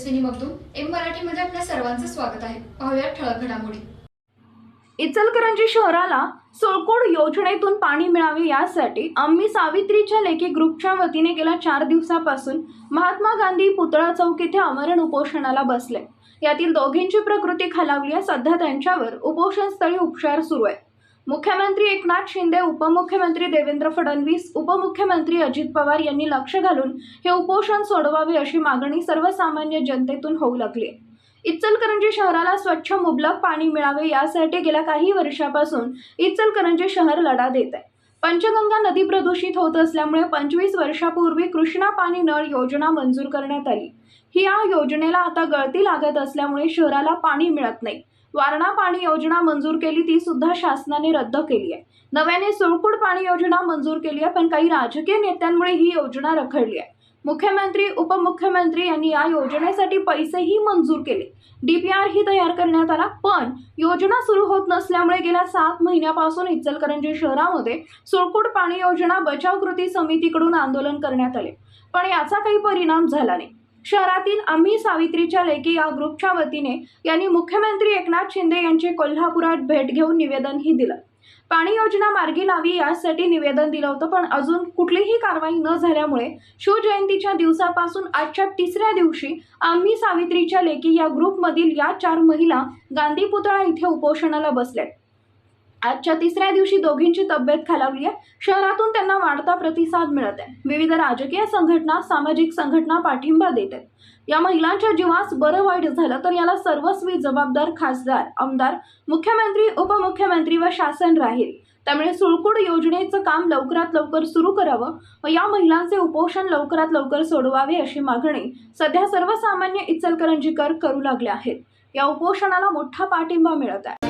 Tejaswini Magdum M मराठीमध्ये आपल्या सर्वांचं स्वागत आहे. पाहूया ठळक घडामोडी. इचलकरंजी शहराला सोळकोड योजनेतून पाणी मिळावे यासाठी आम्ही सावित्रीच्या लेखी ग्रुपच्या वतीने गेल्या चार दिवसापासून महात्मा गांधी पुतळा चौक येथे आमरण उपोषणाला बसले. यातील दोघींची प्रकृती खालावली आहे. सध्या त्यांच्यावर उपोषणस्थळी उपचार सुरू आहे. मुख्यमंत्री एकनाथ शिंदे उपमुख्यमंत्री देवेंद्र फडणवीस उपमुख्यमंत्री अजित पवार यांनी लक्ष घालून हे उपोषण सोडवावे अशी मागणी सर्वसामान्य जनतेतून होऊ लागली. इचलकरंजी शहराला स्वच्छ मुबलक पाणी मिळावे यासाठी गेल्या काही वर्षापासून इचलकरंजी शहर लढा देत आहे. पंचगंगा नदी प्रदूषित होत असल्यामुळे पंचवीस वर्षापूर्वी कृष्णा पाणी नळ योजना मंजूर करण्यात आली. ही या योजनेला आता गळती लागत असल्यामुळे शहराला पाणी मिळत नाही. वारणा पाणी योजना मंजूर केली ती सुद्धा शासनाने रद्द केली आहे. नव्याने सुळकुड पाणी योजना मंजूर केली आहे पण काही राजकीय नेत्यांमुळे ही योजना रखडली आहे. मुख्यमंत्री उपमुख्यमंत्री यांनी या योजनेसाठी पैसेही मंजूर केले. डीपीआर ही तयार करण्यात आला पण योजना सुरू होत नसल्यामुळे गेल्या सात महिन्यापासून इचलकरंजी शहरामध्ये सुळकुड पाणी योजना बचाव कृती समितीकडून आंदोलन करण्यात आले. पण याचा काही परिणाम झाला नाही. शहरातील आम्ही सावित्रीच्या लेकी या ग्रुपच्या वतीने यांनी मुख्यमंत्री एकनाथ शिंदे यांची कोल्हापुरात भेट घेऊन निवेदनही दिलं. पाणी योजना मार्गी लावी यासाठी निवेदन दिलं होतं पण अजून कुठलीही कारवाई न झाल्यामुळे शिवजयंतीच्या दिवसापासून आजच्या तिसऱ्या दिवशी आम्ही सावित्रीच्या लेकी या ग्रुपमधील या चार महिला गांधी पुतळा इथे उपोषणाला बसल्यात. आजच्या तिसऱ्या दिवशी दोघींची तब्येत खालावली आहे. शहरातून त्यांना वाढता प्रतिसाद मिळत आहे. विविध राजकीय संघटना सामाजिक संघटना पाठिंबा देत आहेत. या महिलांच्या जीवास बरं वाईट झालं तर याला सर्वस्वी जबाबदार खासदार आमदार मुख्यमंत्री उपमुख्यमंत्री व शासन राहील. त्यामुळे सुळकुड योजनेचं काम लवकरात लवकर सुरू करावं व या महिलांचे उपोषण लवकरात लवकर सोडवावे अशी मागणी सध्या सर्वसामान्य इचलकरंजीकर करू लागले आहेत. या उपोषणाला मोठा पाठिंबा मिळत आहे.